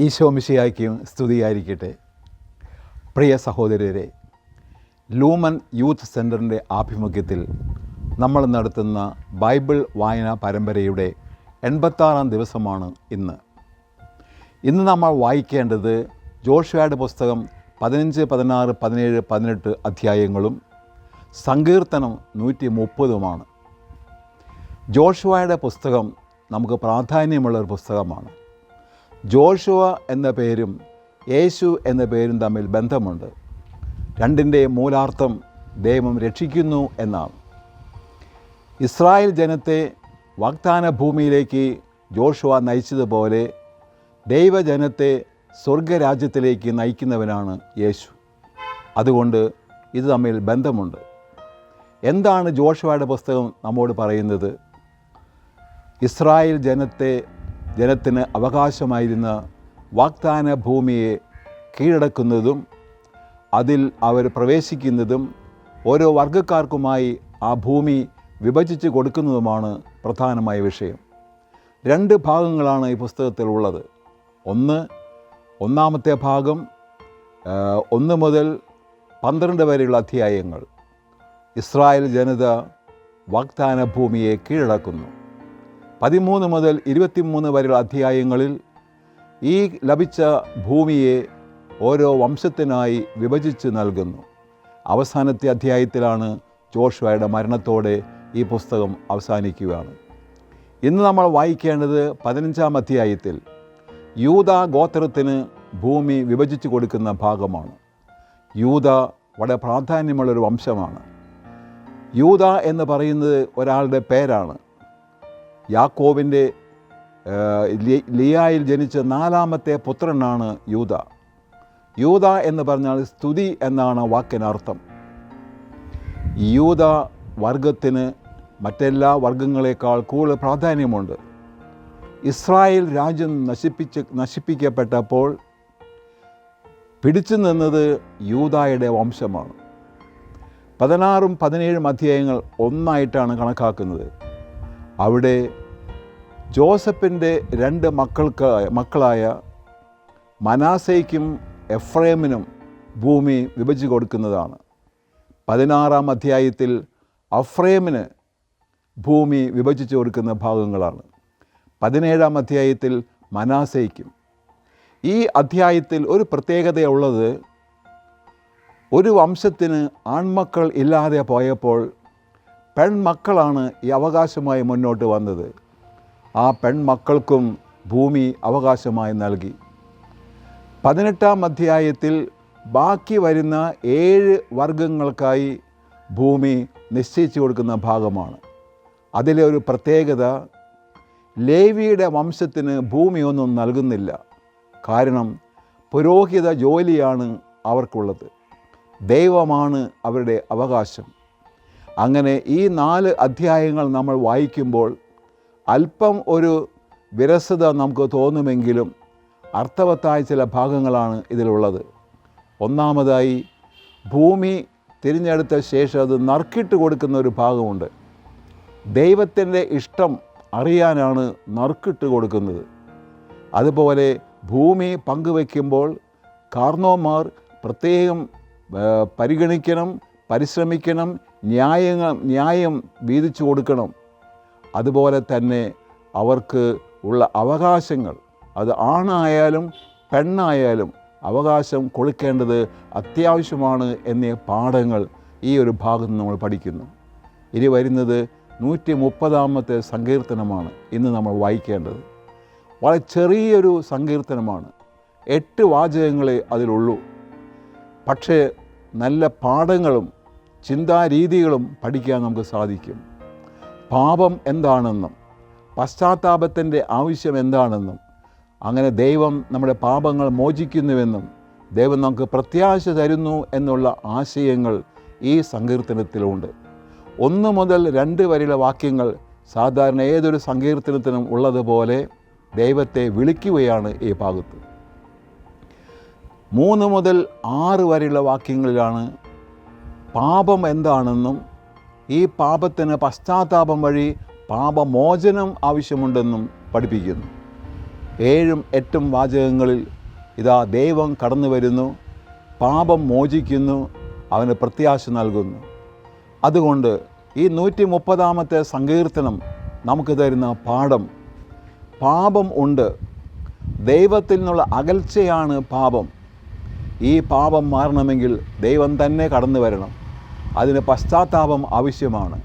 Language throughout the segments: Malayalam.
ഈശോമിശിയായിരിക്കും സ്തുതിയായിരിക്കട്ടെ. പ്രിയ സഹോദരരെ ലൂമൻ യൂത്ത് സെന്ററിന്റെ ആഭിമുഖ്യത്തിൽ നമ്മൾ നടത്തുന്ന ബൈബിൾ വായനാ പരമ്പരയുടെ എൺപത്താറാം ദിവസമാണ് ഇന്ന്. ഇന്ന് നമ്മൾ വായിക്കേണ്ടത് ജോഷുവയുടെ പുസ്തകം പതിനഞ്ച് പതിനാറ് പതിനേഴ് പതിനെട്ട് അധ്യായങ്ങളും സങ്കീർത്തനം നൂറ്റി മുപ്പതുമാണ്. ജോഷുവയുടെ പുസ്തകം നമുക്ക് പ്രാധാന്യമുള്ള ഒരു പുസ്തകമാണ്. ജോഷുവ എന്ന പേരും യേശു എന്ന പേരും തമ്മിൽ ബന്ധമുണ്ട്. രണ്ടിന്റെ മൂലാർത്ഥം ദൈവം രക്ഷിക്കുന്നു എന്നാണ്. ഇസ്രായേൽ ജനത്തെ വാഗ്ദാന ഭൂമിയിലേക്ക് ജോഷുവ നയിച്ചതുപോലെ ദൈവജനത്തെ സ്വർഗരാജ്യത്തിലേക്ക് നയിക്കുന്നവനാണ് യേശു. അതുകൊണ്ട് ഇത് തമ്മിൽ ബന്ധമുണ്ട്. എന്താണ് ജോഷുവയുടെ പുസ്തകം നമ്മോട് പറയുന്നത്? ഇസ്രായേൽ ജനത്തെ ജനത്തിന് അവകാശമായിരുന്ന വാഗ്ദാന ഭൂമിയെ കീഴടക്കുന്നതും അതിൽ അവർ പ്രവേശിക്കുന്നതും ഓരോ വർഗക്കാർക്കുമായി ആ ഭൂമി വിഭജിച്ച് കൊടുക്കുന്നതുമാണ് പ്രധാനമായ വിഷയം. രണ്ട് ഭാഗങ്ങളാണ് ഈ പുസ്തകത്തിൽ ഉള്ളത്. ഒന്ന് ഒന്നാമത്തെ ഭാഗം ഒന്ന് മുതൽ പന്ത്രണ്ട് വരെയുള്ള അധ്യായങ്ങൾ. ഇസ്രായേൽ ജനത വാഗ്ദാന ഭൂമിയെ കീഴടക്കുന്നു. പതിമൂന്ന് മുതൽ ഇരുപത്തിമൂന്ന് വരെയുള്ള അധ്യായങ്ങളിൽ ഈ ലഭിച്ച ഭൂമിയെ ഓരോ വംശത്തിനായി വിഭജിച്ച് നൽകുന്നു. അവസാനത്തെ അധ്യായത്തിലാണ് ജോഷുവയുടെ മരണത്തോടെ ഈ പുസ്തകം അവസാനിക്കുകയാണ്. ഇന്ന് നമ്മൾ വായിക്കേണ്ടത് പതിനഞ്ചാം അധ്യായത്തിൽ യൂത ഗോത്രത്തിന് ഭൂമി വിഭജിച്ച് കൊടുക്കുന്ന ഭാഗമാണ്. യൂത വളരെ പ്രാധാന്യമുള്ളൊരു വംശമാണ്. യൂത എന്ന് പറയുന്നത് ഒരാളുടെ പേരാണ്. യാക്കോവിന്റെ ലിയായിൽ ജനിച്ച നാലാമത്തെ പുത്രനാണ് യൂത യൂത എന്ന് പറഞ്ഞാൽ സ്തുതി എന്നാണ് വാക്കിനർത്ഥം യൂത വർഗത്തിന് മറ്റെല്ലാ വർഗങ്ങളെക്കാൾ കൂടുതൽ പ്രാധാന്യമുണ്ട്. ഇസ്രായേൽ രാജ്യം നശിപ്പിച്ച് നശിപ്പിക്കപ്പെട്ടപ്പോൾ പിടിച്ചു നിന്നത് യൂതായുടെ വംശമാണ്. പതിനാറും പതിനേഴും അധ്യായങ്ങൾ ഒന്നായിട്ടാണ് കണക്കാക്കുന്നത്. അവിടെ ജോസഫിന്റെ രണ്ട് മക്കൾക്ക് മക്കളായ മനാസയ്ക്കും എഫ്രേമിനും ഭൂമി വിഭജിച്ച് കൊടുക്കുന്നതാണ്. പതിനാറാം അധ്യായത്തിൽ അഫ്രേമിന് ഭൂമി വിഭജിച്ച് കൊടുക്കുന്ന ഭാഗങ്ങളാണ്. പതിനേഴാം അധ്യായത്തിൽ മനാസയ്ക്കും. ഈ അധ്യായത്തിൽ ഒരു പ്രത്യേകതയുള്ളത് ഒരു വംശത്തിന് ആൺമക്കൾ ഇല്ലാതെ പോയപ്പോൾ പെൺമക്കളാണ് ഈ അവകാശമായി മുന്നോട്ട് വന്നത്. ആ പെൺമക്കൾക്കും ഭൂമി അവകാശമായി നൽകി. പതിനെട്ടാം അധ്യായത്തിൽ ബാക്കി വരുന്ന ഏഴ് വർഗങ്ങൾക്കായി ഭൂമി നിശ്ചയിച്ചു കൊടുക്കുന്ന ഭാഗമാണ്. അതിലെ ഒരു പ്രത്യേകത ലേവിയുടെ വംശത്തിന് ഭൂമിയൊന്നും നൽകുന്നില്ല. കാരണം പുരോഹിത ജോലിയാണ് അവർക്കുള്ളത്. ദൈവമാണ് അവരുടെ അവകാശം. അങ്ങനെ ഈ നാല് അധ്യായങ്ങൾ നമ്മൾ വായിക്കുമ്പോൾ അല്പം ഒരു വിരസത നമുക്ക് തോന്നുമെങ്കിലും അർത്ഥവത്തായ ചില ഭാഗങ്ങളാണ് ഇതിലുള്ളത്. ഒന്നാമതായി ഭൂമി തിരഞ്ഞെടുത്ത ശേഷം അത് നറുക്കിട്ട് കൊടുക്കുന്ന ഒരു ഭാഗമുണ്ട്. ദൈവത്തിന്റെ ഇഷ്ടം അറിയാനാണ് നറുക്കിട്ട് കൊടുക്കുന്നത്. അതുപോലെ ഭൂമി പങ്കുവയ്ക്കുമ്പോൾ കാർണോമാർ പ്രത്യേകം പരിഗണിക്കണം പരിശ്രമിക്കണം ന്യായങ്ങൾ ന്യായം വീതിച്ചു കൊടുക്കണം. അതുപോലെ തന്നെ അവർക്ക് ഉള്ള അവകാശങ്ങൾ അത് ആണായാലും പെണ്ണായാലും അവകാശം കൊടുക്കേണ്ടത് അത്യാവശ്യമാണ് എന്നീ പാഠങ്ങൾ ഈ ഒരു ഭാഗത്ത് നമ്മൾ പഠിക്കുന്നു. ഇനി വരുന്നത് നൂറ്റി മുപ്പതാമത്തെ സങ്കീർത്തനമാണ് ഇന്ന് നമ്മൾ വായിക്കേണ്ടത്. വളരെ ചെറിയൊരു സങ്കീർത്തനമാണ്. എട്ട് വാചകങ്ങളെ അതിലുള്ളൂ. പക്ഷേ നല്ല പാഠങ്ങളും ചിന്താരീതികളും പഠിക്കാൻ നമുക്ക് സാധിക്കും. പാപം എന്താണെന്നും പശ്ചാത്താപത്തിന്റെ ആവശ്യം എന്താണെന്നും അങ്ങനെ ദൈവം നമ്മുടെ പാപങ്ങൾ മോചിക്കുന്നുവെന്നും ദൈവം നമുക്ക് പ്രത്യാശ തരുന്നു എന്നുള്ള ആശയങ്ങൾ ഈ സങ്കീർത്തനത്തിലുണ്ട്. ഒന്ന് മുതൽ രണ്ട് വരെയുള്ള വാക്യങ്ങൾ സാധാരണ ഏതൊരു സങ്കീർത്തനത്തിനും ഉള്ളതുപോലെ ദൈവത്തെ വിളിക്കുകയാണ് ഈ ഭാഗത്ത്. മൂന്ന് മുതൽ ആറ് വരെയുള്ള വാക്യങ്ങളിലാണ് പാപം എന്താണെന്നും ഈ പാപത്തിന് പശ്ചാത്താപം വഴി പാപമോചനം ആവശ്യമുണ്ടെന്നും പഠിപ്പിക്കുന്നു. ഏഴും എട്ടും വാചകങ്ങളിൽ ഇതാ ദൈവം കടന്നു വരുന്നു പാപം മോചിക്കുന്നു അവന് പ്രത്യാശ നൽകുന്നു. അതുകൊണ്ട് ഈ നൂറ്റി മുപ്പതാമത്തെ സങ്കീർത്തനം നമുക്ക് തരുന്ന പാഠം പാപം ഉണ്ട് ദൈവത്തിൽ നിന്നുള്ള അകൽച്ചയാണ് പാപം. ഈ പാപം മാറണമെങ്കിൽ ദൈവം തന്നെ കടന്നു വരണം. അതിന് പശ്ചാത്താപം ആവശ്യമാണ്.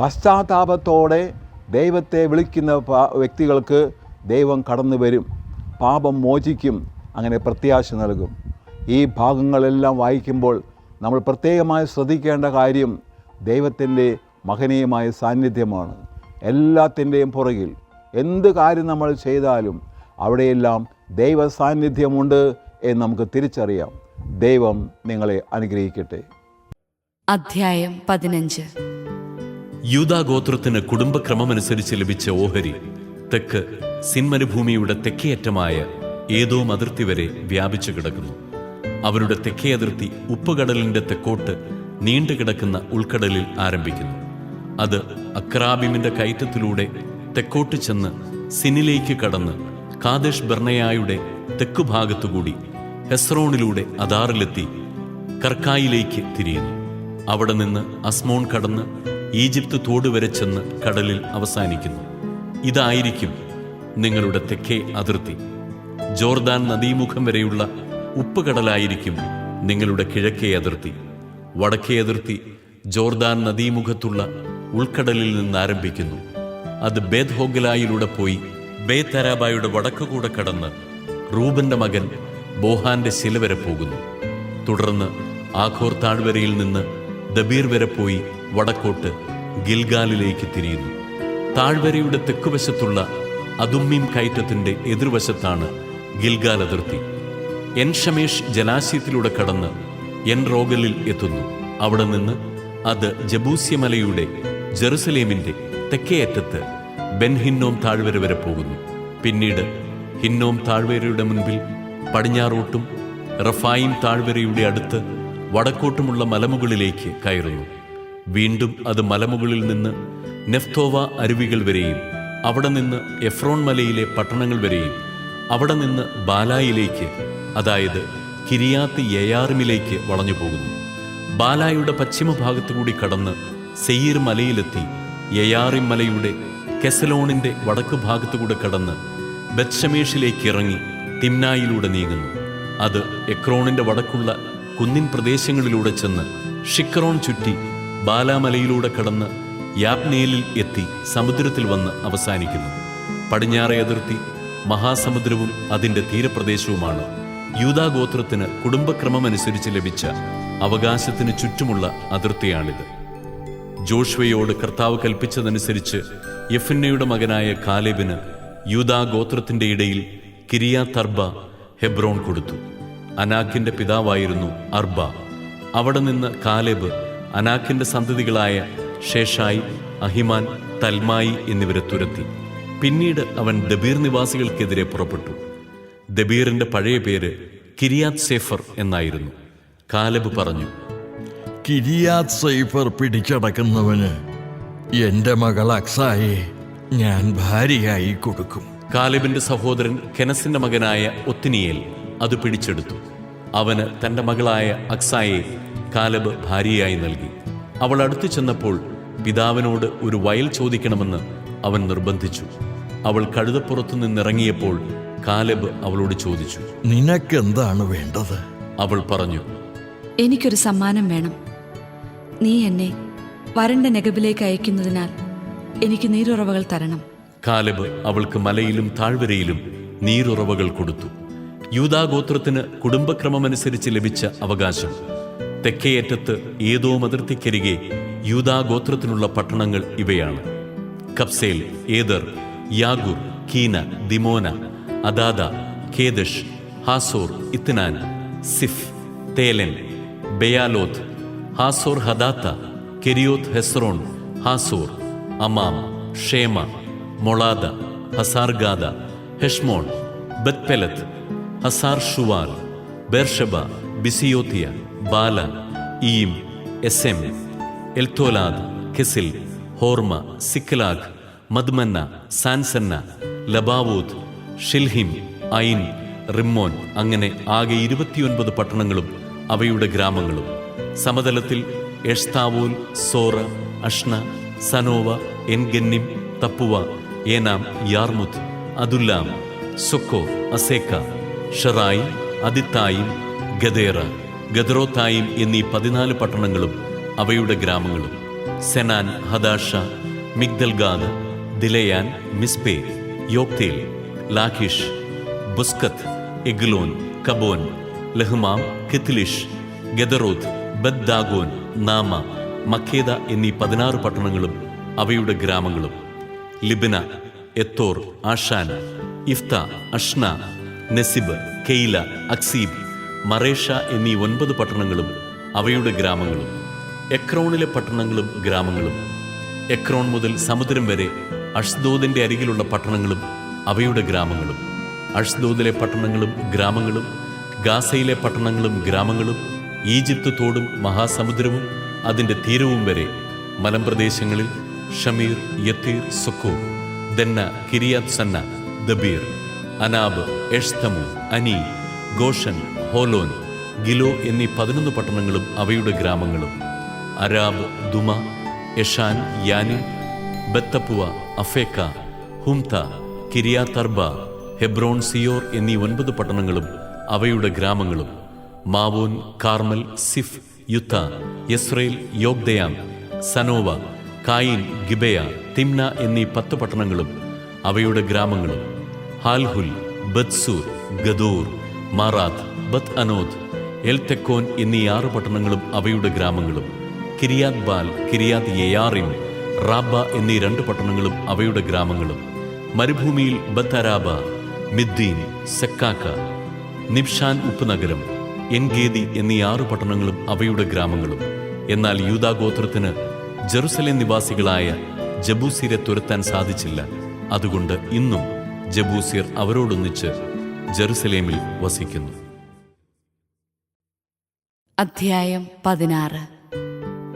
പശ്ചാത്താപത്തോടെ ദൈവത്തെ വിളിക്കുന്ന വ്യക്തികൾക്ക് ദൈവം കടന്നു വരും. പാപം മോചിക്കും. അങ്ങനെ പ്രത്യാശ നൽകും. ഈ ഭാഗങ്ങളെല്ലാം വായിക്കുമ്പോൾ നമ്മൾ പ്രത്യേകമായി ശ്രദ്ധിക്കേണ്ട കാര്യം ദൈവത്തിന്റെ മഹനീയമായ സാന്നിധ്യമാണ്. എല്ലാത്തിന്റെയും പുറകിൽ എന്ത് കാര്യം നമ്മൾ ചെയ്താലും അവിടെയെല്ലാം ദൈവ സാന്നിധ്യമുണ്ട് എന്ന് നമുക്ക് തിരിച്ചറിയാം. ദൈവം നിങ്ങളെ അനുഗ്രഹിക്കട്ടെ. അധ്യായം പതിനഞ്ച്. യൂതാഗോത്രത്തിന് കുടുംബക്രമമനുസരിച്ച് ലഭിച്ച ഓഹരി തെക്ക് സിൻമരുഭൂമിയുടെ തെക്കേയറ്റമായ ഏതോ അതിർത്തി വരെ വ്യാപിച്ചു കിടക്കുന്നു. അവരുടെ തെക്കേ അതിർത്തി ഉപ്പുകടലിന്റെ തെക്കോട്ട് നീണ്ടുകിടക്കുന്ന ഉൾക്കടലിൽ ആരംഭിക്കുന്നു. അത് അക്രാബിമിന്റെ കയറ്റത്തിലൂടെ തെക്കോട്ട് ചെന്ന് സിനിലേക്ക് കടന്ന് കാദേശ് ബർണയായുടെ തെക്കുഭാഗത്തുകൂടി ഹെസ്രോണിലൂടെ അദാറിലെത്തി കർക്കായിലേക്ക് തിരിയുന്നു. അവിടെ നിന്ന് അസ്മോൺ കടന്ന് ഈജിപ്ത് തോട് വരെ ചെന്ന് കടലിൽ അവസാനിക്കുന്നു. ഇതായിരിക്കും നിങ്ങളുടെ തെക്കേ അതിർത്തി. ജോർദാൻ നദീമുഖം വരെയുള്ള ഉപ്പുകടലായിരിക്കും നിങ്ങളുടെ കിഴക്കേ അതിർത്തി. വടക്കേ അതിർത്തി ജോർദാൻ നദീമുഖത്തുള്ള ഉൾക്കടലിൽ നിന്ന് ആരംഭിക്കുന്നു അത് ബേദ്ഹോഗലായിലൂടെ പോയി ബേത്തരാബായുടെ വടക്കുകൂടെ കടന്ന് റൂബന്റെ മകൻ ബോഹാന്റെ ശില വരെ പോകുന്നു. തുടർന്ന് ആഖോർ താഴ്വരയിൽ നിന്ന് ദബീർ വരെ പോയി വടക്കോട്ട് ഗിൽഗാലിലേക്ക് തിരിയുന്നു. താഴ്വരയുടെ തെക്കുവശത്തുള്ള അതുമ്മീം കയറ്റത്തിന്റെ എതിർവശത്താണ് ഗിൽഗാൽ അതിർത്തി. എൻ ഷമേഷ് ജലാശയത്തിലൂടെ കടന്ന് എൻ റോഗലിൽ എത്തുന്നു. അവിടെ നിന്ന് അത് ജബൂസ്യമലയുടെ ജെറുസലേമിന്റെ തെക്കേയറ്റത്ത് ബെൻ ഹിന്നോം താഴ്വര വരെ പോകുന്നു. പിന്നീട് ഹിന്നോം താഴ്വരയുടെ മുൻപിൽ പടിഞ്ഞാറോട്ടും റഫായിം താഴ്വരയുടെ അടുത്ത് വടക്കോട്ടുമുള്ള മലമുകളിലേക്ക് കയറുന്നു. വീണ്ടും അത് മലമുകളിൽ നിന്ന് നെഫ്തോവ അരുവികൾ വരെയും അവിടെ നിന്ന് എഫ്രോൺ മലയിലെ പട്ടണങ്ങൾ വരെയും അവിടെ നിന്ന് ബാലായിലേക്ക് അതായത് കിരിയാത്ത് യയാറിമിലേക്ക് വളഞ്ഞു പോകുന്നു. ബാലായുടെ പശ്ചിമഭാഗത്തു കൂടി കടന്ന് സെയ്യീർ മലയിലെത്തി യയാറിം മലയുടെ കെസലോണിന്റെ വടക്ക് ഭാഗത്തുകൂടെ കടന്ന് ബത്ഷമേഷിലേക്ക് ഇറങ്ങി തിംനായിലൂടെ നീങ്ങുന്നു. അത് എക്രോണിന്റെ വടക്കുള്ള കുന്നിൻ പ്രദേശങ്ങളിലൂടെ ചെന്ന് ഷിക്കറോൺ ചുറ്റി ബാലാമലയിലൂടെ കടന്ന് യാപ്നേലിൽ എത്തി സമുദ്രത്തിൽ വന്ന് അവസാനിക്കുന്നു. പടിഞ്ഞാറെ അതിർത്തി മഹാസമുദ്രവും അതിന്റെ തീരപ്രദേശവുമാണ്. യൂതാഗോത്രത്തിന് കുടുംബക്രമമനുസരിച്ച് ലഭിച്ച അവകാശത്തിന് ചുറ്റുമുള്ള അതിർത്തിയാണിത്. ജോഷ്വയോട് കർത്താവ് കൽപ്പിച്ചതനുസരിച്ച് യഫിന്നയുടെ മകനായ കാലേബിന് യൂതാഗോത്രത്തിന്റെ ഇടയിൽ ഇടയിൽ തർബ ഹെബ്രോൺ കൊടുത്തു. അനാക്കിന്റെ പിതാവായിരുന്നു അർബ. അവിടെ നിന്ന് കാലേബ് അനാക്കിന്റെ സന്തതികളായ ഷേഷായി അഹിമാൻ തൽമായി എന്നിവരെ തുരത്തി. പിന്നീട് അവൻ ദബീർ നിവാസികൾക്കെതിരെ പുറപ്പെട്ടു. ദബീറിന്റെ പഴയ പേര് കിരിയാത് സേഫർ എന്നായിരുന്നു. കാലബ് പറഞ്ഞു കിരിയാത് സൈഫർ പിടിച്ചടക്കുന്നവന് എന്റെ മകൾ അക്സായെ ഞാൻ ഭാര്യയായി കൊടുക്കും. കാലിബിന്റെ സഹോദരൻ കെനസിന്റെ മകനായ ഒത്തിനിയേൽ. അത് പിടിച്ചെടുത്തു. അവന് തന്റെ മകളായ അക്സായെ കാലബ് ഭാര്യയായി നൽകി. അവൾ അടുത്തു ചെന്നപ്പോൾ പിതാവിനോട് ഒരു വയൽ ചോദിക്കണമെന്ന് അവൻ നിർബന്ധിച്ചു. അവൾ കഴുതപ്പുറത്തു നിന്നിറങ്ങിയപ്പോൾ കാലബ് അവളോട് ചോദിച്ചു നിനക്ക് എന്താണ് വേണ്ടത്? അവൾ പറഞ്ഞു എനിക്കൊരു സമ്മാനം വേണം. നീ എന്നെ വരണ്ട നെഗബിലേക്ക് അയക്കുന്നതിനാൽ എനിക്ക് നീരുറവകൾ തരണം. കാലബ് അവൾക്ക് മലയിലും താഴ്വരയിലും നീരുറവകൾ കൊടുത്തു. യൂദാഗോത്രത്തിന് കുടുംബക്രമമനുസരിച്ച് ലഭിച്ച അവകാശം. തെക്കേയറ്റത്ത് ഏതോ അതിർത്തിക്കരികെ യൂതാഗോത്രത്തിനുള്ള പട്ടണങ്ങൾ ഇവയാണ്. Kabzeel Eder Jagur Kinah Dimonah Adadah Kedesh Hazor Ithnan Ziph Telem Bealoth Hazor Hadattah Kerioth Hezron Hazor Amam Shema Moladah Hazar Gaddah Heshmon Beth Pelet Hazar Shual Beersheba Biziothiah Baalah Iim Ezem Eltolad Chesil Hormah Ziklag Madmannah Sansannah Lebaoth Shilhim Ain Rimmon അങ്ങനെ ആകെ ഇരുപത്തിയൊൻപത് പട്ടണങ്ങളും അവയുടെ ഗ്രാമങ്ങളും. സമതലത്തിൽ എഷ്താവൂൽ സോറ അഷ്ന സനോവ എൻഗന്നിം തപ്പുവ ഏനാം യാർമുത്ത് അതുല്ലാം സൊക്കോ അസേക്ക ഷറായി അതിത്തായും ഗദേറ ഗദറോത്തായും എന്നീ പതിനാല് പട്ടണങ്ങളും അവയുടെ ഗ്രാമങ്ങളും. സെനാൻ ഹദാഷ മിഗ്ദൽഗാദ് ദിലയാൻ മിസ്പേ യോക്തേൽ ലാഖിഷ് ബുസ്കത്ത് എഗ്ലോൻ കബോൻ ലഹ്മാം കിത്ലിഷ് ഗദറോത്ത് ബദ്ദാഗോൻ നാമ മഖേദ എന്നീ പതിനാറ് പട്ടണങ്ങളും അവയുടെ ഗ്രാമങ്ങളും. Libnah Ether Ashan Iphtah Ashnah Nezib Keilah Achzib Mareshah എന്നീ ഒൻപത് പട്ടണങ്ങളും അവയുടെ ഗ്രാമങ്ങളും എക്രോണിലെ പട്ടണങ്ങളും ഗ്രാമങ്ങളും എക്രോൺ മുതൽ സമുദ്രം വരെ അഷ്ദോദിന്റെ അരികിലുള്ള പട്ടണങ്ങളും അവയുടെ ഗ്രാമങ്ങളും അഷ്ദോദിലെ പട്ടണങ്ങളും ഗ്രാമങ്ങളും ഗാസയിലെ പട്ടണങ്ങളും ഗ്രാമങ്ങളും ഈജിപ്ത് തോടും മഹാസമുദ്രവും അതിന്റെ തീരവും വരെ മലമ്പ്രദേശങ്ങളിൽ Shamir Jattir Socoh Dannah Kiriath Sannah Debir Anab Eshtemoh Anim Goshen Holon Giloh എന്നീ പതിനൊന്ന് പട്ടണങ്ങളും അവയുടെ ഗ്രാമങ്ങളും. അരാബ് ദുമ യഷാൻ യാനി ബത്തപ്പുവ അഫേക്ക ഹുംത കിരിയാതർബ ഹെബ്രോൺ സിയോർ എന്നീ ഒൻപത് പട്ടണങ്ങളും അവയുടെ ഗ്രാമങ്ങളും. Maon Carmel സിഫ് Juttah Jezreel Jokdeam സനോവ കായിൻ ഗിബയ Timnah എന്നീ പത്ത് പട്ടണങ്ങളും അവയുടെ ഗ്രാമങ്ങളും. ഹാൽഹുൽ ബത്സൂർ ഗദൂർ മാറാത്ത് ബത് അനോദ് എൽ തെക്കോൻ എന്നീ ആറ് പട്ടണങ്ങളും അവയുടെ ഗ്രാമങ്ങളും. കിരിയാത് ബാൽ കിരിയാത് യയാറിം റാബ എന്നീ രണ്ട് പട്ടണങ്ങളും അവയുടെ ഗ്രാമങ്ങളും. മരുഭൂമിയിൽ ബത്തരാബ മിദ്ദീൻ സെക്കാക്ക നിബ്ഷാൻ ഉപ്പുനഗരം എൻഗേദി എന്നീ ആറ് പട്ടണങ്ങളും അവയുടെ ഗ്രാമങ്ങളും. എന്നാൽ യൂതാഗോത്രത്തിന് ജെറുസലേം നിവാസികളായ ജബൂസിരെ തുരത്താൻ സാധിച്ചില്ല. അതുകൊണ്ട് ഇന്നും ജബൂസിയർ അവരോടൊന്നിച്ച് ജെറുസലേമിൽ വസിക്കുന്നു. അധ്യായം പതിനാറ്.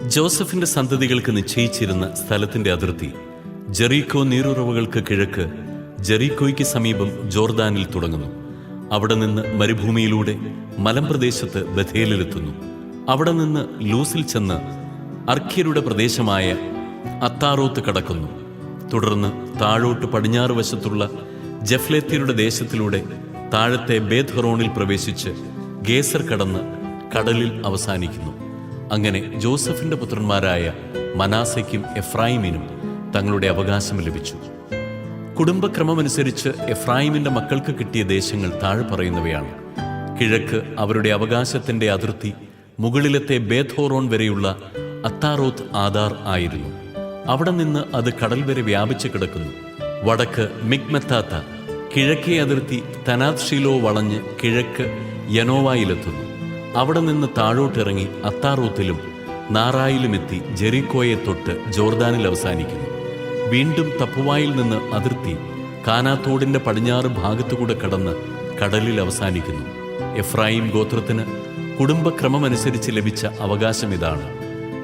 ജോസഫിന്റെ സന്തതികൾക്ക് നിശ്ചയിച്ചിരുന്ന സ്ഥലത്തിന്റെ അതിർത്തി ജെറീക്കോ നീരുറവുകൾക്ക് കിഴക്ക് ജെറീക്കോയ്ക്ക് സമീപം ജോർദാനിൽ തുടങ്ങുന്നു. അവിടെ നിന്ന് മരുഭൂമിയിലൂടെ മലമ്പ്രദേശത്ത് ബഥേലിലെത്തുന്നു. അവിടെ നിന്ന് ലൂസിൽ ചെന്ന് അർഖ്യരുടെ പ്രദേശമായ അത്താറോത്ത് കടക്കുന്നു. തുടർന്ന് താഴോട്ട് പടിഞ്ഞാറ് വശത്തുള്ള ജഫ്ലേത്യരുടെ ദേശത്തിലൂടെ താഴത്തെ ബേദ്ഹറോണിൽ പ്രവേശിച്ച് ഗേസർ കടന്ന് കടലിൽ അവസാനിക്കുന്നു. അങ്ങനെ ജോസഫിന്റെ പുത്രന്മാരായ മനാസയ്ക്കും എഫ്രായിമിനും തങ്ങളുടെ അവകാശം ലഭിച്ചു. കുടുംബക്രമമനുസരിച്ച് എഫ്രായിമിന്റെ മക്കൾക്ക് കിട്ടിയ ദേശങ്ങൾ താഴെ പറയുന്നവയാണ്. കിഴക്ക് അവരുടെ അവകാശത്തിന്റെ അതിർത്തി മുകളിലത്തെ ബേഥോറോൺ വരെയുള്ള അത്താറോത്ത് ആധാർ ആയിരുന്നു. അവിടെ നിന്ന് അത് കടൽ വരെ വ്യാപിച്ചു കിടക്കുന്നു. വടക്ക് മിഗ്മെത്താത്ത കിഴക്കേ അതിർത്തി തനാത് ഷീലോ വളഞ്ഞ് കിഴക്ക് യനോവായിലെത്തുന്നു. അവിടെ നിന്ന് താഴോട്ടിറങ്ങി അത്താറൂത്തിലും നാറായിലുമെത്തി ജെറിക്കോയെ തൊട്ട് ജോർദാനിൽ അവസാനിക്കുന്നു. വീണ്ടും തപ്പുവായിൽ നിന്ന് അതിർത്തി കാനാത്തോടിന്റെ പടിഞ്ഞാറ് ഭാഗത്തുകൂടെ കടന്ന് കടലിൽ അവസാനിക്കുന്നു. എഫ്രായിം ഗോത്രത്തിന് കുടുംബക്രമമനുസരിച്ച് ലഭിച്ച അവകാശം ഇതാണ്.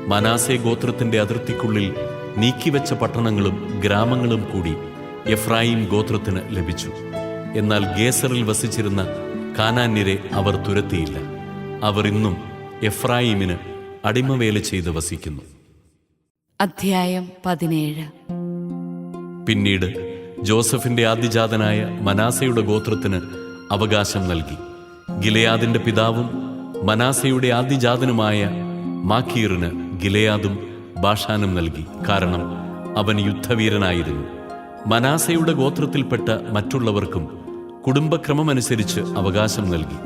മനാസെ ഗോത്രത്തിന്റെ അതിർത്തിക്കുള്ളിൽ നീക്കിവെച്ച പട്ടണങ്ങളും ഗ്രാമങ്ങളും കൂടി എഫ്രായിം ഗോത്രത്തിന് ലഭിച്ചു. എന്നാൽ ഗേസറിൽ വസിച്ചിരുന്ന കാനാന്യരെ അവർ തുരത്തിയില്ല. അവർ ഇന്നും എഫ്രായിമിന് അടിമവേല ചെയ്ത് വസിക്കുന്നു. അധ്യായം പതിനേഴ്. പിന്നീട് ജോസഫിന്റെ ആദ്യജാതനായ മനാസയുടെ ഗോത്രത്തിന് അവകാശം നൽകി. ഗിലയാദിന്റെ പിതാവും മനാസയുടെ ആദ്യജാതനുമായ മാക്കീറിന് ഗിലയാദും ബാഷാനും നൽകി. കാരണം അവൻ യുദ്ധവീരനായിരുന്നു. മനാസയുടെ ഗോത്രത്തിൽപ്പെട്ട മറ്റുള്ളവർക്കും കുടുംബക്രമമനുസരിച്ച് അവകാശം നൽകി.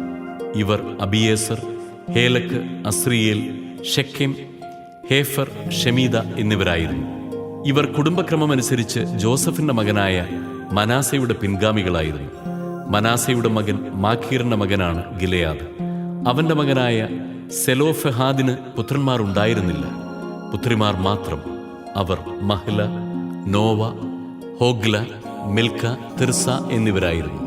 ഇവർ അബിയേസർ ഹേലക്ക് അസ്രിയേൽ ഷെക്കെം ഹേഫർ ഷമീദ എന്നിവരായിരുന്നു. ഇവർ കുടുംബക്രമമനുസരിച്ച് ജോസഫിന്റെ മകനായ മനാസയുടെ പിൻഗാമികളായിരുന്നു. മനാസയുടെ മകൻ മാഖീറിന്റെ മകനാണ് ഗിലയാദ്. അവന്റെ മകനായ സെലോഫെഹാദിന് പുത്രന്മാർ ഉണ്ടായിരുന്നില്ല പുത്രിമാർ മാത്രം. അവർ Mahlah Noah Hoglah Milcah Tirzah എന്നിവരായിരുന്നു.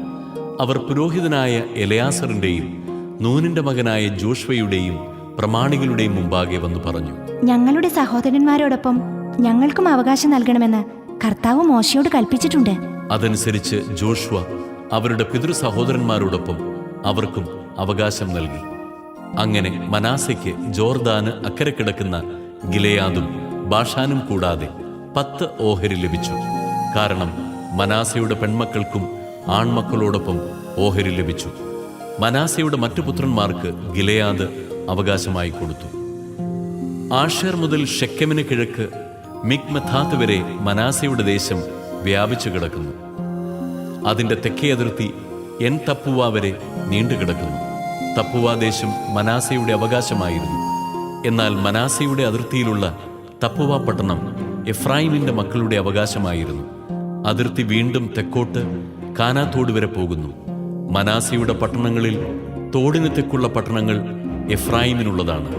അവർ പുരോഹിതനായ എലയാസറിന്റെയും നൂനിന്റെ മകനായ ജോഷ്വയുടെയും പ്രമാണികളുടെയും മുമ്പാകെ വന്നു പറഞ്ഞു. ഞങ്ങളുടെ സഹോദരന്മാരോടൊപ്പം ഞങ്ങൾക്കും അവകാശം നൽകണമെന്ന് കർത്താവ് മോശയോട് കൽപ്പിച്ചിട്ടുണ്ട്. അതനുസരിച്ച് ജോഷ്വ അവരുടെ പിതൃ സഹോദരന്മാരോടൊപ്പം അവർക്കും അവകാശം നൽകി. അങ്ങനെ മനാസയ്ക്ക് ജോർദാന് അക്കരെ കിടക്കുന്ന ഗിലയാദും ബാഷാനും കൂടാതെ പത്ത് ഓഹരി ലഭിച്ചു. കാരണം മനാസയുടെ പെൺമക്കൾക്കും ആൺമക്കളോടൊപ്പം ഓഹരി ലഭിച്ചു. മനാസയുടെ മറ്റു പുത്രന്മാർക്ക് ഗിലയാദ് അവകാശമായി കൊടുത്തു. ആഷേർ മുതൽ ഷെക്കമിന് കിഴക്ക് മിക്മഥാത്ത് വരെ മനാസയുടെ ദേശം വ്യാപിച്ചു കിടക്കുന്നു. അതിന്റെ തെക്കേ അതിർത്തി എൻ തപ്പുവ വരെ നീണ്ടുകിടക്കുന്നു തപ്പുവ ദേശം മനാസയുടെ അവകാശമായിരുന്നു. എന്നാൽ മനാസയുടെ അതിർത്തിയിലുള്ള തപ്പുവ പട്ടണം എഫ്രൈമിന്റെ മക്കളുടെ അവകാശമായിരുന്നു. അതിർത്തി വീണ്ടും തെക്കോട്ട് കാനാത്തോട് വരെ പോകുന്നു. മനാസയുടെ പട്ടണങ്ങളിൽ തോടിന് തെക്കുള്ള പട്ടണങ്ങൾ എഫ്രായിമിനുള്ളതാണ്.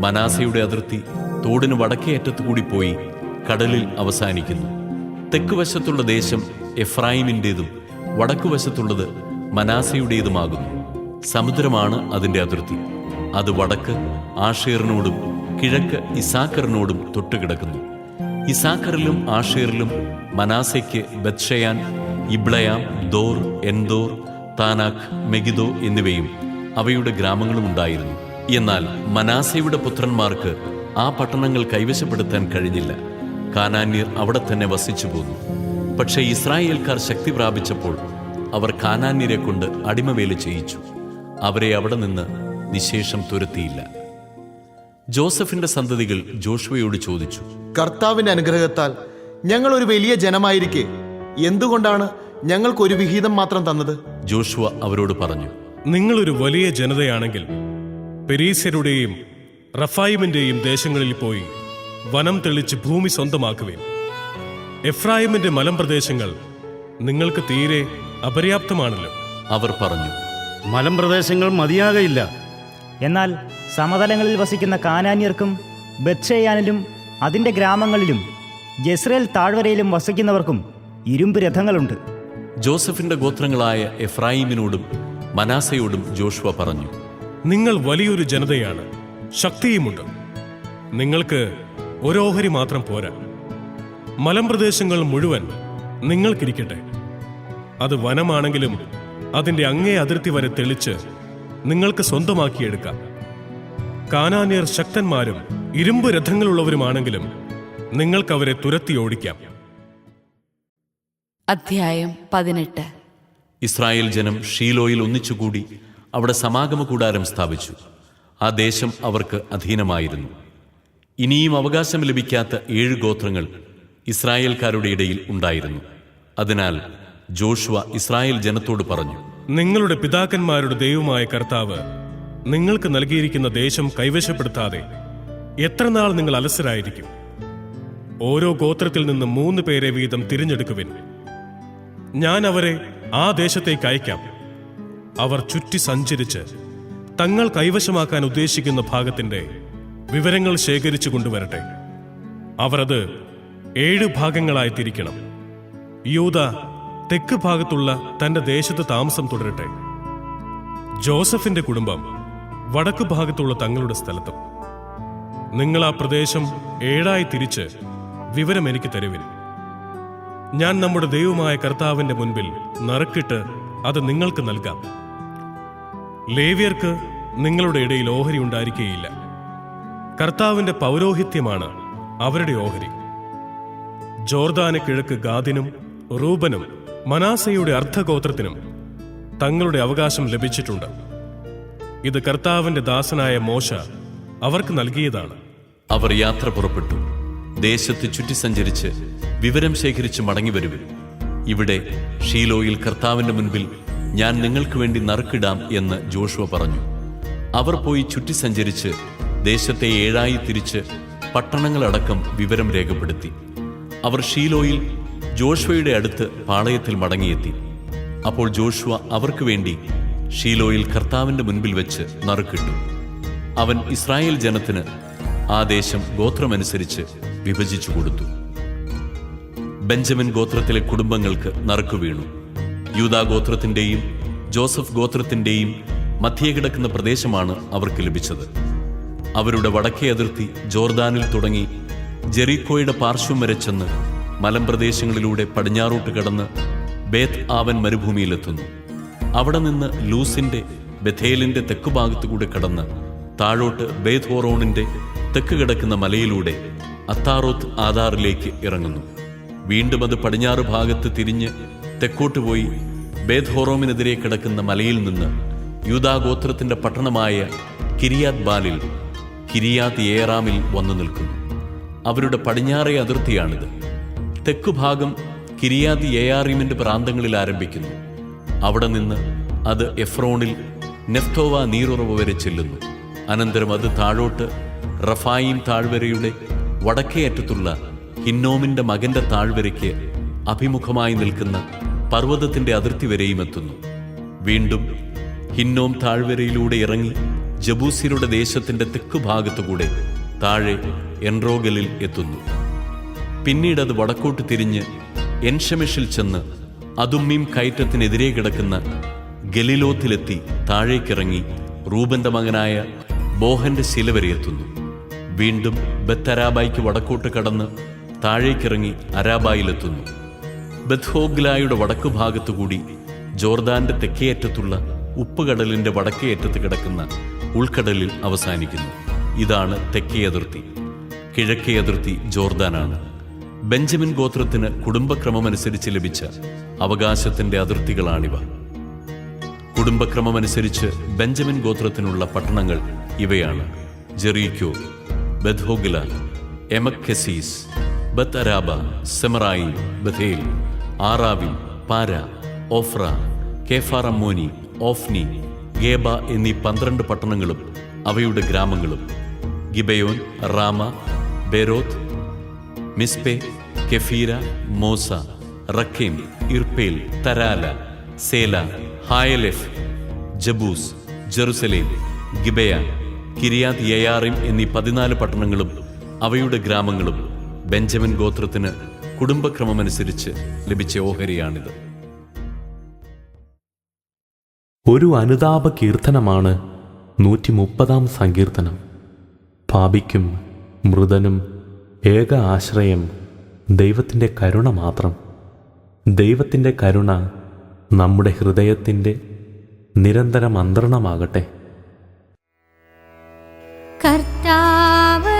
മനാസയുടെ അതിർത്തി തോടിന് വടക്കേ അറ്റത്തുകൂടി പോയി കടലിൽ അവസാനിക്കുന്നു. തെക്ക് വശത്തുള്ള ദേശം എഫ്രായിമിന്റേതും വടക്കു വശത്തുള്ളത് മനാസയുടേതുമാകുന്നു. സമുദ്രമാണ് അതിന്റെ അതിർത്തി. അത് വടക്ക് ആഷേറിനോടും കിഴക്ക് ഇസാക്കറിനോടും തൊട്ടുകിടക്കുന്നു. ഇസാക്കറിലും ആഷേറിലും മനാസയ്ക്ക് ബത്ഷയാൻ ഇബ്ളയാം ദോർ എൻദോർ താനാഖ് മെഗിദോ എന്നിവയും അവയുടെ ഗ്രാമങ്ങളും ഉണ്ടായിരുന്നു. എന്നാൽ മനാസയുടെ പുത്രന്മാർക്ക് ആ പട്ടണങ്ങൾ കൈവശപ്പെടുത്താൻ കഴിഞ്ഞില്ല. കാനാന്യർ അവിടെ തന്നെ വസിച്ചു പോന്നു. പക്ഷേ ഇസ്രായേൽക്കാർ ശക്തി പ്രാപിച്ചപ്പോൾ അവർ കാനാന്യരെ കൊണ്ട് അടിമവേല ചെയ്യിച്ചു. അവരെ അവിടെ നിന്ന് നിശേഷം തുരത്തിയില്ല. ജോസഫിന്റെ സന്തതികൾ ജോഷുവയോട് ചോദിച്ചു കർത്താവിന്റെ അനുഗ്രഹത്താൽ ഞങ്ങൾ ഒരു വലിയ ജനമായിരിക്കെ. എന്തുകൊണ്ടാണ് ഞങ്ങൾക്ക് ഒരു വിഹിതം മാത്രം തന്നത്? ജോഷുവ അവരോട് പറഞ്ഞു നിങ്ങളൊരു വലിയ ജനതയാണെങ്കിൽ പെരീസരുടെയും റഫായിമിന്റെയും ദേശങ്ങളിൽ പോയി വനം തെളിച്ച് ഭൂമി സ്വന്തമാക്കുവേൻ. എഫ്രായിമിന്റെ മലമ്പ്രദേശങ്ങൾ നിങ്ങൾക്ക് തീരെ അപര്യാപ്തമാണല്ലോ. അവർ പറഞ്ഞു മലമ്പ്രദേശങ്ങൾ മതിയാകയില്ല. എന്നാൽ സമതലങ്ങളിൽ വസിക്കുന്ന കാനാന്യർക്കും ബത്ഷയാനിലും അതിന്റെ ഗ്രാമങ്ങളിലും ജസ്രേൽ താഴ്വരയിലും വസിക്കുന്നവർക്കും ഇരുമ്പ് രഥങ്ങളുണ്ട്. ജോസഫിന്റെ ഗോത്രങ്ങളായ എഫ്രായിമിനോടും മനാസയോടും ജോഷുവ പറഞ്ഞു നിങ്ങൾ വലിയൊരു ജനതയാണ് ശക്തിയുമുണ്ട്. നിങ്ങൾക്ക് ഒരോഹരി മാത്രം പോരാ. മലമ്പ്രദേശങ്ങൾ മുഴുവൻ നിങ്ങൾക്കിരിക്കട്ടെ. അത് വനമാണെങ്കിലും അതിന്റെ അങ്ങേ അതിർത്തി വരെ തെളിച്ച് നിങ്ങൾക്ക് സ്വന്തമാക്കിയെടുക്കാം. കാനാനിയർ ശക്തന്മാരും ഇരുമ്പ് രഥങ്ങളുള്ളവരുമാണെങ്കിലും നിങ്ങൾക്കവരെ തുരത്തി ഓടിക്കാം. അധ്യായം പതിനെട്ട്. ഇസ്രായേൽ ജനം ഷീലോയിൽ ഒന്നിച്ചുകൂടി അവിടെ സമാഗമ കൂടാരം സ്ഥാപിച്ചു. ആ ദേശം അവർക്ക് അധീനമായിരുന്നു. ഇനിയും അവകാശം ലഭിക്കാത്ത ഏഴ് ഗോത്രങ്ങൾ ഇസ്രായേൽക്കാരുടെ ഇടയിൽ ഉണ്ടായിരുന്നു. അതിനാൽ ജോഷുവ ഇസ്രായേൽ ജനത്തോട് പറഞ്ഞു നിങ്ങളുടെ പിതാക്കന്മാരുടെ ദൈവമായ കർത്താവ് നിങ്ങൾക്ക് നൽകിയിരിക്കുന്ന ദേശം കൈവശപ്പെടുത്താതെ എത്ര നാൾ നിങ്ങൾ അലസരായിരിക്കും? ഓരോ ഗോത്രത്തിൽ നിന്നും മൂന്ന് പേരെ വീതം തിരഞ്ഞെടുക്കുവിൻ. ഞാൻ അവരെ ആ ദേശത്തേക്ക് അയക്കാം. അവർ ചുറ്റി സഞ്ചരിച്ച് തങ്ങൾ കൈവശമാക്കാൻ ഉദ്ദേശിക്കുന്ന ഭാഗത്തിന്റെ വിവരങ്ങൾ ശേഖരിച്ചു കൊണ്ടുവരട്ടെ. അവർ അത് ഏഴ് ഭാഗങ്ങളായി തിരിക്കണം. യൂത തെക്ക് ഭാഗത്തുള്ള തന്റെ ദേശത്ത് താമസം തുടരട്ടെ. ജോസഫിന്റെ കുടുംബം വടക്ക് ഭാഗത്തുള്ള തങ്ങളുടെ സ്ഥലത്തും. നിങ്ങൾ ആ പ്രദേശം ഏഴായി തിരിച്ച് വിവരം എനിക്ക് തരുവിൻ. ഞാൻ നമ്മുടെ ദൈവമായ കർത്താവിന്റെ മുൻപിൽ നറുക്കിട്ട് അത് നിങ്ങൾക്ക് നൽകാം. ലേവ്യർക്ക് നിങ്ങളുടെ ഇടയിൽ ഓഹരി ഉണ്ടായിരിക്കുകയില്ല കർത്താവിന്റെ പൗരോഹിത്യമാണ് അവരുടെ ഓഹരി. ജോർദാന് കിഴക്ക് ഗാദിനും റൂബനും മനാസയുടെ അർദ്ധഗോത്രത്തിനും തങ്ങളുടെ അവകാശം ലഭിച്ചിട്ടുണ്ട്. ഇത് കർത്താവിന്റെ ദാസനായ മോശ അവർക്ക് നൽകിയതാണ്. അവർ യാത്ര പുറപ്പെട്ടു. ദേശത്ത് ചുറ്റി സഞ്ചരിച്ച് വിവരം ശേഖരിച്ച് മടങ്ങി വരും ഇവിടെ ഷീലോയിൽ കർത്താവിന്റെ മുൻപിൽ ഞാൻ നിങ്ങൾക്ക് വേണ്ടി നറുക്കിടാം എന്ന് ജോഷുവ പറഞ്ഞു. അവർ പോയി ചുറ്റി സഞ്ചരിച്ച് ദേശത്തെ ഏഴായി തിരിച്ച് പട്ടണങ്ങളടക്കം വിവരം രേഖപ്പെടുത്തി. അവർ ഷീലോയിൽ ജോഷുവയുടെ അടുത്ത് പാളയത്തിൽ മടങ്ങിയെത്തി. അപ്പോൾ ജോഷുവ അവർക്ക് വേണ്ടി ഷീലോയിൽ കർത്താവിന്റെ മുൻപിൽ വെച്ച് നറുക്കിട്ടു. അവൻ ഇസ്രായേൽ ജനത്തിന് ആ ദേശം ഗോത്രമനുസരിച്ച് വിഭജിച്ചു കൊടുത്തു. ബെഞ്ചമിൻ ഗോത്രത്തിലെ കുടുംബങ്ങൾക്ക് നറുക്കു വീണു. യൂതാ ഗോത്രത്തിന്റെയും ജോസഫ് ഗോത്രത്തിന്റെയും മധ്യേ കിടക്കുന്ന പ്രദേശമാണ് അവർക്ക് ലഭിച്ചത്. അവരുടെ വടക്കേ അതിർത്തി ജോർദാനിൽ തുടങ്ങി ജെറീക്കോയുടെ പാർശ്വം വരെ ചെന്ന് മലമ്പ്രദേശങ്ങളിലൂടെ പടിഞ്ഞാറോട്ട് കടന്ന് ബേത്ത് ആവൻ മരുഭൂമിയിലെത്തുന്നു. അവിടെ നിന്ന് ലൂസിന്റെ ബഥേലിന്റെ തെക്കുഭാഗത്തുകൂടെ കടന്ന് താഴോട്ട് ബേത് ഹോറോണിന്റെ തെക്ക് കിടക്കുന്ന മലയിലൂടെ അത്താറോത്ത് ആധാറിലേക്ക് ഇറങ്ങുന്നു. വീണ്ടും അത് പടിഞ്ഞാറ് ഭാഗത്ത് തിരിഞ്ഞ് തെക്കോട്ട് പോയി ബേദ്ഹോറോമിനെതിരെ കിടക്കുന്ന മലയിൽ നിന്ന് യൂതാഗോത്രത്തിന്റെ പട്ടണമായ കിരിയാത് ബാലിൽ കിരിയാത് ഏറാമിൽ വന്നു നിൽക്കുന്നു. അവരുടെ പടിഞ്ഞാറേ അതിർത്തിയാണിത്. തെക്കുഭാഗം കിരിയാത് ഏയാറിമിന്റെ പ്രാന്തങ്ങളിൽ ആരംഭിക്കുന്നു. അവിടെ നിന്ന് അത് എഫ്രോണിൽ നെഫ്തോവ നീരുറവ് വരെ ചെല്ലുന്നു. അനന്തരം അത് താഴോട്ട് റഫായിം താഴ്വരയുടെ വടക്കേ അറ്റത്തുള്ള ഹിന്നോമിന്റെ മകന്റെ താഴ്വരയ്ക്ക് അഭിമുഖമായി നിൽക്കുന്ന പർവതത്തിന്റെ അതിർത്തി വരെയും എത്തുന്നു. വീണ്ടും ഹിന്നോം താഴ്വരയിലൂടെ ഇറങ്ങി ജബൂസിയുടെ ദേശത്തിന്റെ തെക്കുഭാഗത്തുകൂടെ താഴെ എൻറോഗലിൽ എത്തുന്നു. പിന്നീട് അത് വടക്കോട്ട് തിരിഞ്ഞ് എൻഷമിഷിൽ ചെന്ന് അതുമ്മീം കയറ്റത്തിനെതിരെ കിടക്കുന്ന ഗലിലോത്തിലെത്തി താഴേക്കിറങ്ങി റൂബന്റെ മകനായ ബോഹന്റെ ശില വരെ എത്തുന്നു. വീണ്ടും ബത്തരാബായിക്ക് വടക്കോട്ട് കടന്ന് താഴേക്കിറങ്ങി അരാബായിലെത്തുന്നു. ബത്ഹോഗ്ലായുടെ വടക്കു ഭാഗത്തുകൂടി ജോർദാന്റെ തെക്കേയറ്റത്തുള്ള ഉപ്പുകടലിന്റെ വടക്കേ അറ്റത്ത് കിടക്കുന്ന ഉൾക്കടലിൽ അവസാനിക്കുന്നു. ഇതാണ് തെക്കേ അതിർത്തി. കിഴക്കേ അതിർത്തി ജോർദാനാണ്. ബെഞ്ചമിൻ ഗോത്രത്തിന് കുടുംബക്രമമനുസരിച്ച് ലഭിച്ച അവകാശത്തിന്റെ അതിർത്തികളാണിവ. കുടുംബക്രമമനുസരിച്ച് ബെഞ്ചമിൻ ഗോത്രത്തിനുള്ള പട്ടണങ്ങൾ ഇവയാണ്. ജെറീക്കോ ബദ്ഹോഗില എമക്കസീസ് ബത്ത് അരാബ സെമറായി ബഥേൽ ആറാവി പാര ഓഫ്ര കേഫാറമ്മോനി ഓഫ്നി ഗേബ എന്നീ പന്ത്രണ്ട് പട്ടണങ്ങളും അവയുടെ ഗ്രാമങ്ങളും. Gibeon Ramah Beeroth Mizpeh Chephirah Mozah Rekem Irpeel Taralah Zelah Haeleph Jebus Jerusalem Gibeah Kiriath Jearim എന്നീ പതിനാല് പട്ടണങ്ങളും അവയുടെ ഗ്രാമങ്ങളും ബെഞ്ചമിൻ ഗോത്രത്തിന് കുടുംബക്രമമനുസരിച്ച് ലഭിച്ച ഓഹരിയാണിത്. ഒരു അനുതാപ കീർത്തനമാണ് നൂറ്റി മുപ്പതാം സങ്കീർത്തനം. പാപിക്കും മൃതനും ഏക ആശ്രയം ദൈവത്തിന്റെ കരുണ മാത്രം. ദൈവത്തിന്റെ കരുണ നമ്മുടെ ഹൃദയത്തിന്റെ നിരന്തര മന്ത്രണമാകട്ടെ കർത്താവ്.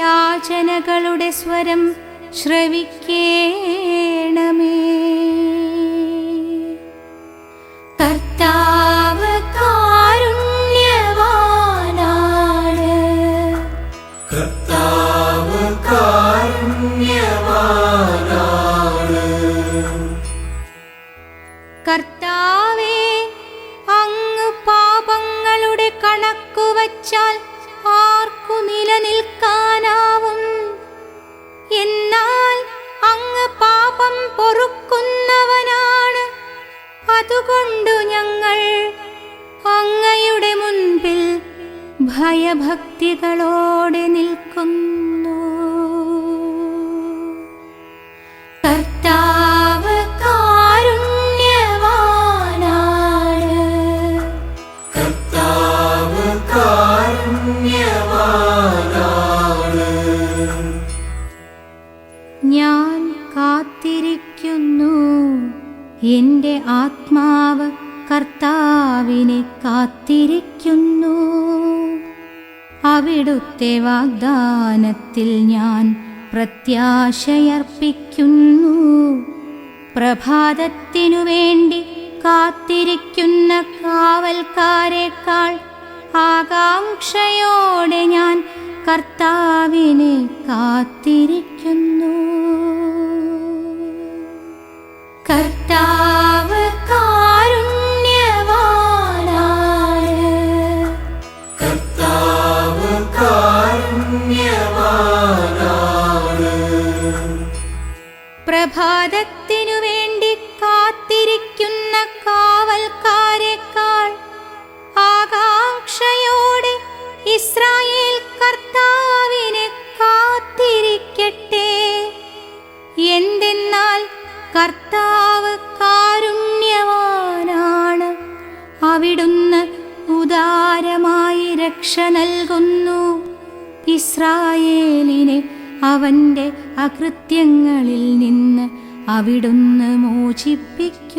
യാചനകളുടെ സ്വരം ശ്രവിക്കേണമേ. കർത്താവ് കാരുണ്യവാനാണ്. കർത്താവേ ഭയഭക്തികളോടെ നിൽക്കുന്നു. കർത്താവ് കാരുണ്യവാനാണ്. ഞാൻ കാത്തിരിക്കുന്നു. എന്റെ ആത്മാവ് കർത്താവിനെ കാത്തിരിക്കുന്നു. അവിടുത്തെ വാഗ്ദാനത്തിൽ ഞാൻ പ്രത്യാശയർപ്പിക്കുന്നു. പ്രഭാതത്തിനു വേണ്ടി കാത്തിരിക്കുന്ന കാവൽക്കാരെക്കാൾ ആകാംക്ഷയോടെ ഞാൻ കർത്താവിനെ കാത്തിരിക്കുന്നു. കർത്താവ് അകൃത്യങ്ങളിൽ നിന്ന് അവിടുന്ന് മോചിപ്പിക്കുന്നു